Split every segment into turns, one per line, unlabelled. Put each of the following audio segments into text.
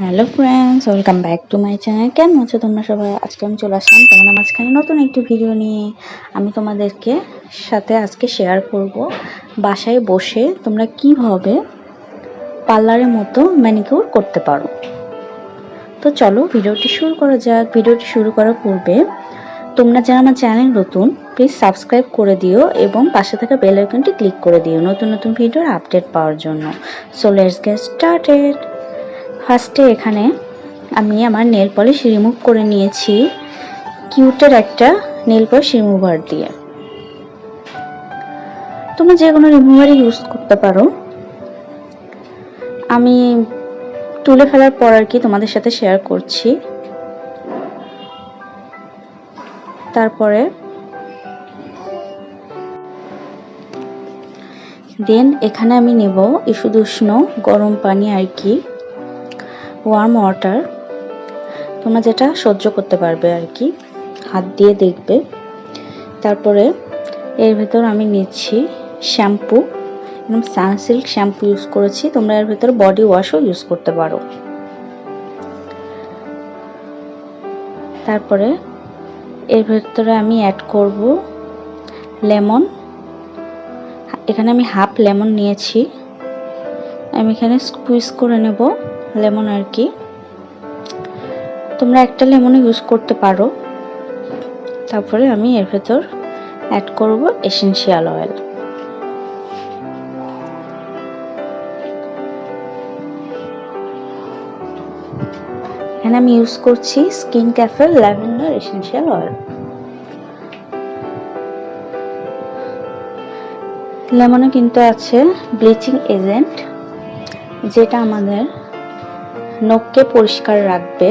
Hello friends welcome back to my channel কেমন আছো তোমরা সবাই? আজকে আমি চলে আসলাম তোমাদের মাঝখানে নতুন একটি ভিডিও নিয়ে। আমি তোমাদেরকে সাথে আজকে শেয়ার করব। বাসায় বসে তোমরা কীভাবে পার্লারের মতো ম্যানিকিউর করতে পারো। তো চলো ভিডিওটি শুরু করা যাক। ভিডিওটি শুরু করার পূর্বে তোমরা যারা আমার চ্যানেল নতুন প্লিজ সাবস্ক্রাইব করে দিও এবং পাশে থাকা বেল আইকনটি ক্লিক করে দিও নতুন নতুন ভিডিওর আপডেট পাওয়ার জন্য। সো লেটস গেট স্টার্টেড ফার্স্টে এখানে আমি আমার নেল পলিশ রিমুভ করে নিয়েছি। কিউটের একটা নেল পলিশ রিমুভার দিয়ে। তোমরা যে কোনো রিমুভারই ইউজ করতে পারো। আমি তুলে ফেলার পর আর কি তোমাদের সাথে শেয়ার করছি। তারপরে দেন এখানে আমি নেব ইস্যু উষ্ণ গরম পানি আর কি। ওয়ার্ম ওয়াটার তোমরা যেটা সহ্য করতে পারবে আর কি, হাত দিয়ে দেখবে। তারপরে এর ভেতর আমি নিচ্ছি শ্যাম্পু এবং সানসিল্ক শ্যাম্পু ইউজ করেছি, তোমরা এর ভেতর বডি ওয়াশও ইউজ করতে পারো। তারপরে এর ভেতরে আমি অ্যাড করব লেমন এখানে আমি হাফ লেমন নিয়েছি। আমি এখানে স্কুইজ করে নেব। লেমন আর কি। তোমরা একটা লেমনও ইউজ করতে পারো। তারপরে আমি এর ভেতর অ্যাড করব এসেনশিয়াল অয়েল এখানে আমি ইউজ করছি স্কিন ক্যাফের ল্যাভেন্ডার এসেনশিয়াল অয়েল লেমনে কিন্তু আছে ব্লিচিং এজেন্ট যেটা আমাদের নখকে পরিষ্কার রাখবে,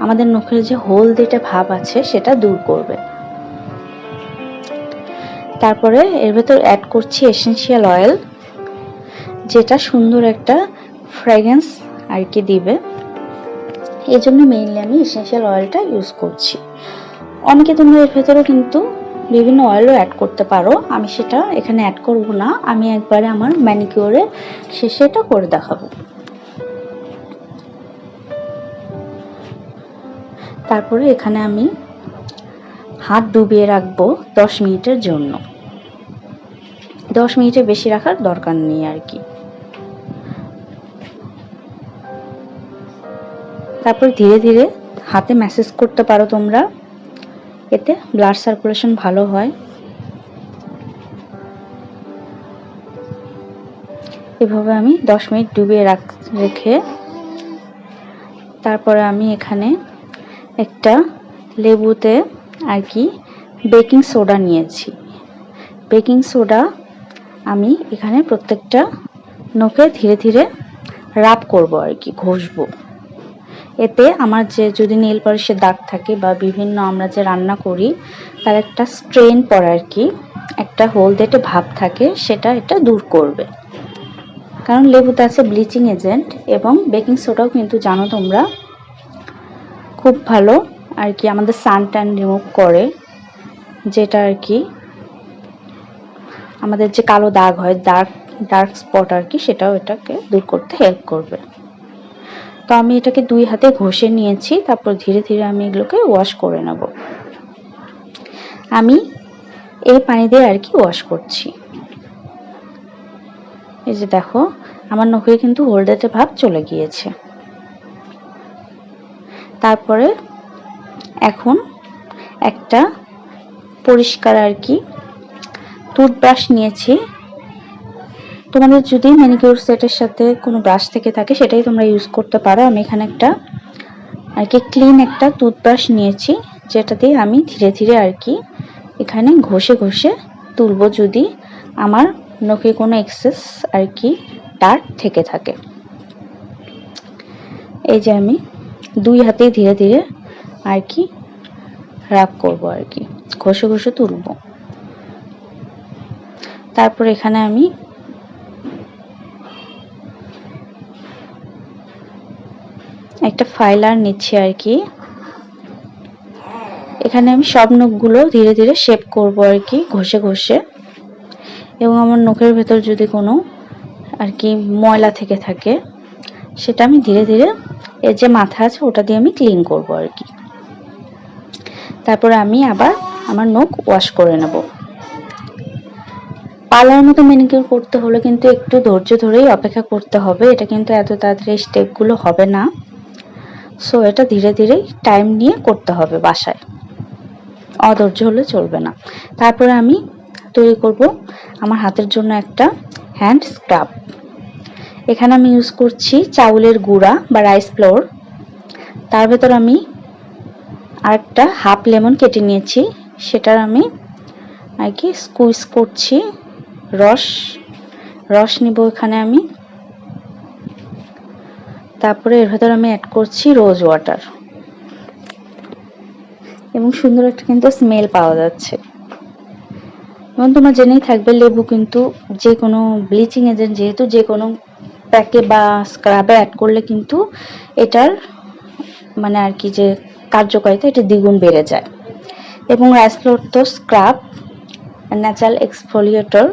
আমাদের নখের যে হলদেটে ভাব আছে সেটা দূর করবে। তারপরে এর ভেতর অ্যাড করছি এসেনশিয়াল অয়েল যেটা সুন্দর একটা ফ্র্যাগ্রেন্স আর কি দিবে। এই জন্য মেইনলি আমি এসেনশিয়াল অয়েলটা ইউজ করছি। অনেকে তোমরা এর ভেতরেও কিন্তু বিভিন্ন অয়েলও অ্যাড করতে পারো। আমি সেটা এখানে অ্যাড করব না। আমি একবারে আমার ম্যানিকিউরে শেষে এটা করে দেখাবো। তারপরে এখানে আমি হাত ডুবিয়ে রাখব দশ মিনিটের জন্য। দশ মিনিটে বেশি রাখার দরকার নেই আর কি। তারপর ধীরে ধীরে হাতে ম্যাসেজ করতে পারো তোমরা। এতে ব্লাড সার্কুলেশন ভালো হয়। এভাবে আমি দশ মিনিট ডুবিয়ে রাখ, রেখে তারপরে আমি এখানে একটা লেবুতে আর কি বেকিং সোডা নিয়েছি। বেকিং সোডা আমি এখানে প্রত্যেকটা নখে ধীরে ধীরে রাব করব আর কি, ঘষবো। এতে আমার যে যদি নেল পলিশের দাগ থাকে বা বিভিন্ন আমরা যে রান্না করি, তার একটা স্ট্রেন পড়ে আর কি, একটা হলদেটে ভাব থাকে, সেটা এটা দূর করবে। কারণ লেবুতে আছে ব্লিচিং এজেন্ট এবং বেকিং সোডাও কিন্তু জানো তোমরা খুব ভালো, আর কি আমাদের সান ট্যান রিমুভ করে, যেটা আর কি আমাদের যে কালো দাগ হয় ডার্ক ডার্ক স্পট আর কি, সেটাও এটাকে দূর করতে হেল্প করবে। তো আমি এটাকে দুই হাতে ঘষে নিয়েছি, তারপর ধীরে ধীরে আমি এগুলোকে ওয়াশ করে নেব। আমি এই পানি দিয়ে আর কি ওয়াশ করছি। এই যে দেখো, আমার নখে কিন্তু হোল্ডেতে ভাব চলে গিয়েছে। তারপরে এখন একটা পরিষ্কার আর কি টুথব্রাশ নিয়েছি। তোমাদের যদি ম্যানিকিউর সেটের সাথে কোনো ব্রাশ থেকে থাকে, সেটাই তোমরা ইউজ করতে পারো। আমি এখানে একটা আর কি ক্লিন একটা টুথব্রাশ নিয়েছি, যেটা দিয়ে আমি ধীরে ধীরে আর কি এখানে ঘষে ঘষে তুলবো যদি আমার নখে কোনো এক্সেস আর কি ডার্ক থেকে থাকে। এই যে আমি দুই হাতে ধীরে ধীরে আর কি রাব করব আর কি। ঘষে ঘষে তুলব। তারপর এখানে আমি একটা ফাইলার নিচ্ছি আর কি। এখানে আমি সব নখগুলো ধীরে ধীরে শেপ করব আর কি, ঘষে ঘষে। এবং আমার নখের ভেতর যদি কোনো আর কি ময়লা থেকে থাকে, সেটা আমি ধীরে ধীরে এর যে মাথা আছে ওটা দিয়ে আমি ক্লিন করব আর কি। তারপরে আমি আবার আমার নখ ওয়াশ করে নেব। পার্লার মতো মেনিকিউর করতে হলে কিন্তু একটু ধৈর্য ধরেই অপেক্ষা করতে হবে। এটা কিন্তু এত তাড়াতাড়ি স্টেপগুলো হবে না। সো এটা ধীরে ধীরে টাইম নিয়ে করতে হবে বাসায়। অধৈর্য হলে চলবে না। তারপরে আমি তৈরি করব আমার হাতের জন্য একটা হ্যান্ড স্ক্রাব এখানে আমি ইউজ করছি চাউলের গুঁড়া বা রাইস ফ্লোর তার ভেতর আমি আরেকটা হাফ লেমন কেটে নিয়েছি। সেটার আমি আর কি স্কুইজ করছি রস। রস নিব এখানে আমি। তারপরে এর ভেতর আমি অ্যাড করছি রোজ ওয়াটার এবং সুন্দর একটা কিন্তু স্মেল পাওয়া যাচ্ছে। এবং তোমরা জেনেই থাকবে, লেবু কিন্তু যে কোনো ব্লিচিং এজেন্ট যেহেতু যে কোনো প্যাকে বা স্ক্রাবে অ্যাড করলে কিন্তু এটার মানে আর কি যে কার্যকারিতা, এটা দ্বিগুণ বেড়ে যায়। এবং রাইসফ্লোর তো স্ক্রাব ন্যাচারাল এক্সফোলিয়েটর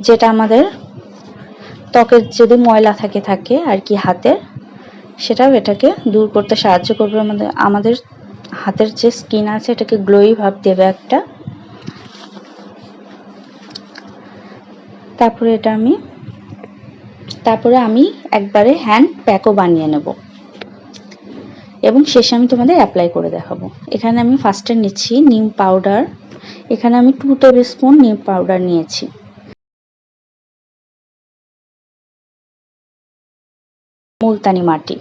যেটা আমাদের ত্বকের যদি ময়লা থাকে থাকে আর কি হাতে, সেটাও এটাকে দূর করতে সাহায্য করবে। আমাদের আমাদের হাতের যে স্কিন আছে, এটাকে গ্লোই ভাব দেবে একটা। তারপরে এটা আমি তারপরে আমি একবারে হ্যান্ড প্যাকও বানিয়ে নেব। এবং শেষে আমি তোমাদের অ্যাপ্লাই করে দেখাবো। এখানে আমি ফার্স্টে নিচ্ছি নিম পাউডার এখানে আমি টু টেবিল স্পুন নিম পাউডার নিয়েছি। মুলতানি মাটি।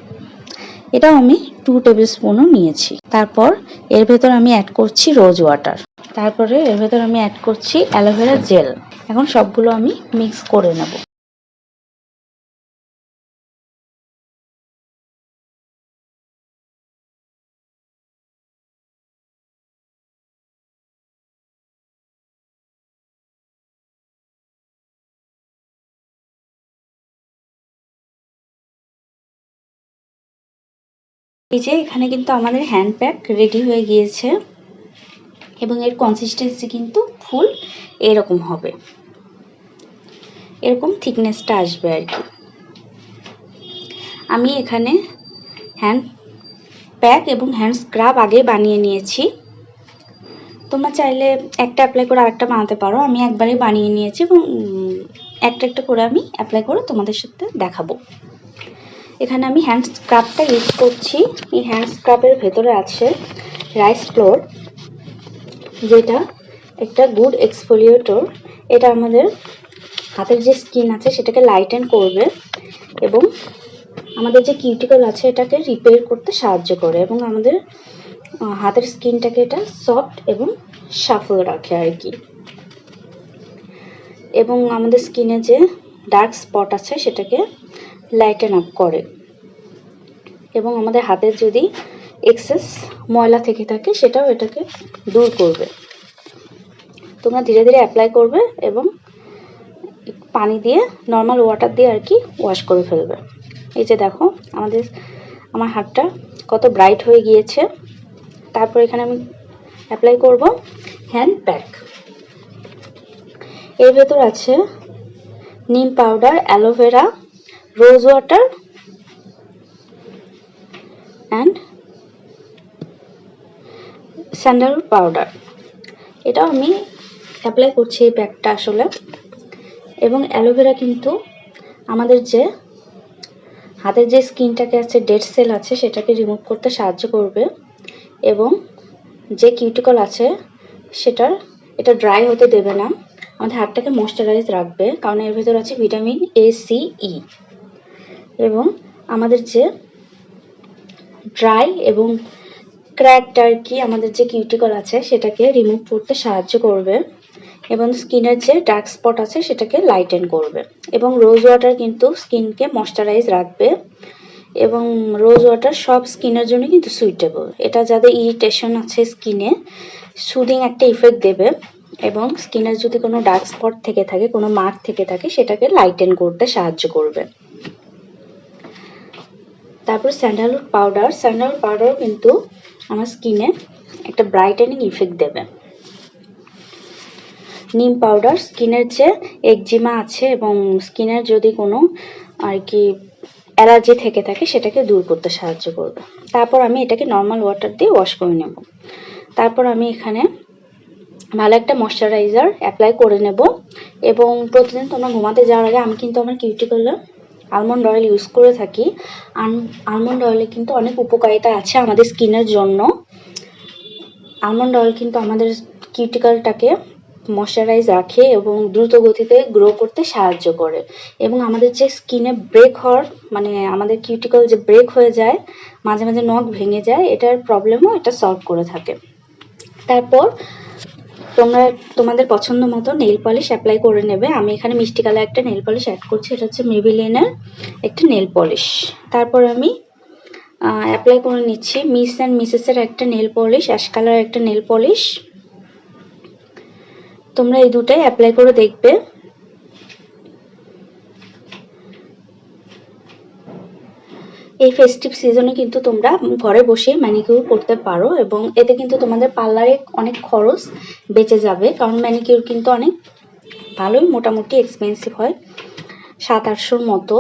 এটাও আমি টু টেবিল স্পুনও নিয়েছি। তারপর এর ভেতর আমি অ্যাড করছি রোজ ওয়াটার তারপরে এর ভেতর আমি অ্যাড করছি অ্যালোভেরা জেল এখন সবগুলো আমি মিক্স করে নেব। এই যে এখানে কিন্তু আমাদের হ্যান্ড প্যাক রেডি হয়ে গিয়েছে এবং এর কনসিস্টেন্সি কিন্তু ফুল এরকম হবে। এরকম থিকনেসটা আসবে আর কি। আমি এখানে হ্যান্ড প্যাক এবং হ্যান্ড স্ক্রাব আগে বানিয়ে নিয়েছি। তোমরা চাইলে একটা অ্যাপ্লাই করে আরেকটা বানাতে পারো। আমি একবারে বানিয়ে নিয়েছি এবং একটা একটা করে আমি অ্যাপ্লাই করে তোমাদের সাথে দেখাবো। এখানে আমি হ্যান্ড স্ক্রাবটা ইউজ করছি। এই হ্যান্ড স্ক্রাবের ভেতরে আছে রাইস ফ্লোর যেটা একটা গুড এক্সফোলিয়েটর এটা আমাদের হাতের যে স্কিন আছে, সেটাকে লাইটেন করবে এবং আমাদের যে কিউটিকল আছে, এটাকে রিপেয়ার করতে সাহায্য করে এবং আমাদের হাতের স্কিনটাকে এটা সফট এবং সাফল রাখে আর কি। এবং আমাদের স্কিনে যে ডার্ক স্পট আছে, সেটাকে লাইটেন আপ করে। এবং আমাদের হাতের যদি এক্সেস ময়লা থেকে থাকে, সেটাও এটাকে দূর করবে। তোমরা ধীরে ধীরে অ্যাপ্লাই করবে এবং পানি দিয়ে নর্মাল ওয়াটার দিয়ে আর কি ওয়াশ করে ফেলবে। এই যে দেখো, আমাদের, আমার হাতটা কত ব্রাইট হয়ে গিয়েছে। তারপর এখানে আমি অ্যাপ্লাই করব হ্যান্ড প্যাক এর ভেতর আছে নিম powder aloe vera rose water and sandal powder এটাও আমি অ্যাপ্লাই করছি এই প্যাকটা আসলে। এবং অ্যালোভেরা কিন্তু আমাদের যে হাতের যে স্কিনটাকে আছে, ডেড সেল আছে, সেটাকে রিমুভ করতে সাহায্য করবে। এবং যে কিউটিকল আছে, সেটার, এটা ড্রাই হতে দেবে না। আমাদের হাতটাকে ময়শ্চারাইজ রাখবে, কারণ এর ভেতর আছে ভিটামিন এ সি ই এবং আমাদের যে ড্রাই এবং ক্র্যাকড আর কি আমাদের যে কিউটিকল আছে, সেটাকে রিমুভ করতে সাহায্য করবে এবং স্কিনের যে ডার্ক স্পট আছে, সেটাকে লাইটেন করবে এবং রোজ ওয়াটার কিন্তু স্কিনকে ময়শ্চারাইজ রাখবে এবং রোজ ওয়াটার সব স্কিনের জন্য কিন্তু সুইটেবল এটা যাদের ইরিটেশন আছে স্কিনে সুদিং একটা ইফেক্ট দেবে এবং স্কিনের যদি কোনো ডার্ক স্পট থেকে থাকে, কোনো মার্ক থেকে থাকে, সেটাকে লাইটেন করতে সাহায্য করবে। তারপর স্যান্ডালউড পাউডার স্যান্ডালউড পাউডারও কিন্তু আমার স্কিনে একটা ব্রাইটেনিং ইফেক্ট দেবে। নিম পাউডার স্কিনের যে একজিমা আছে এবং স্কিনের যদি কোনো আর কি অ্যালার্জি থেকে থাকে, সেটাকে দূর করতে সাহায্য করবে। তারপর আমি এটাকে নর্মাল ওয়াটার দিয়ে ওয়াশ করে নেব। তারপর আমি এখানে ভালো একটা ময়শ্চারাইজার অ্যাপ্লাই করে নেব এবং প্রতিদিন তোমরা ঘুমাতে যাওয়ার আগে আমি কিন্তু আমার কিউটিকলে আলমন্ড অয়েল ইউজ করে থাকি। আলমন্ড অয়েলে কিন্তু অনেক উপকারিতা আছে আমাদের স্কিনের জন্য। আলমন্ড অয়েল কিন্তু আমাদের কিউটিকলটাকে ময়শ্চারাইজ রাখে এবং দ্রুত গতিতে গ্রো করতে সাহায্য করে। এবং আমাদের যে স্কিনে ব্রেক হওয়ার মানে আমাদের কিউটিকল যে ব্রেক হয়ে যায়, মাঝে মাঝে নখ ভেঙে যায়, এটার প্রবলেমও এটা সলভ করে থাকে। তারপর তোমরা তোমাদের পছন্দ মতো নেল পলিশ অ্যাপ্লাই করে নেবে। আমি এখানে মিষ্টি কালার একটা নেল পলিশ অ্যাড করছি, এটা হচ্ছে মেবিলেনের একটা নেল পলিশ তারপর আমি অ্যাপ্লাই করে নিচ্ছি মিস অ্যান্ড মিসেসের একটা নেল পলিশ অ্যাশ কালার একটা নেল পলিশ তোমরা এই দুটাই অ্যাপ্লাই করে দেখবে। এই ফেস্টিভ সিজনে কিন্তু তোমরা ঘরে বসে ম্যানিকিউর করতে পারো এবং এতে কিন্তু তোমাদের পার্লারে অনেক খরচ বেঁচে যাবে। কারণ ম্যানিকিউর কিন্তু অনেক ভালোই মোটামুটি এক্সপেন্সিভ হয় সাত আটশোর মতো।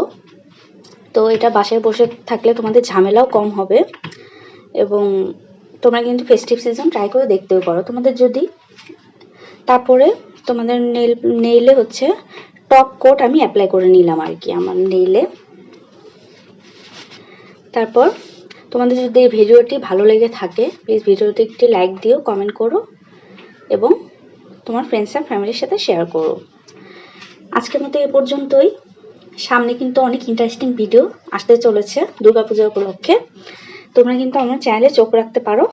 তো এটা বাসায় বসে থাকলে তোমাদের ঝামেলাও কম হবে এবং তোমরা কিন্তু ফেস্টিভ সিজন ট্রাই করে দেখতেও পারো। তোমাদের যদি তারপরে তোমাদের নেল নেইলে হচ্ছে টপ কোট আমি অ্যাপ্লাই করে নিলাম আর কি, আমার নেইলে তারপর তোমাদের যদি এই ভিডিওটি ভালো লেগে থাকে প্লিজ ভিডিওটি একটি লাইক দিও কমেন্ট করো এবং তোমার ফ্রেন্ডস অ্যান্ড ফ্যামিলির সাথে শেয়ার করো। আজকের মতো এ পর্যন্তই। সামনে কিন্তু অনেক ইন্টারেস্টিং ভিডিও আসতে চলেছে দুর্গাপূজা উপলক্ষে। তোমরা কিন্তু আমার চ্যানেলে চোখ রাখতে পারো।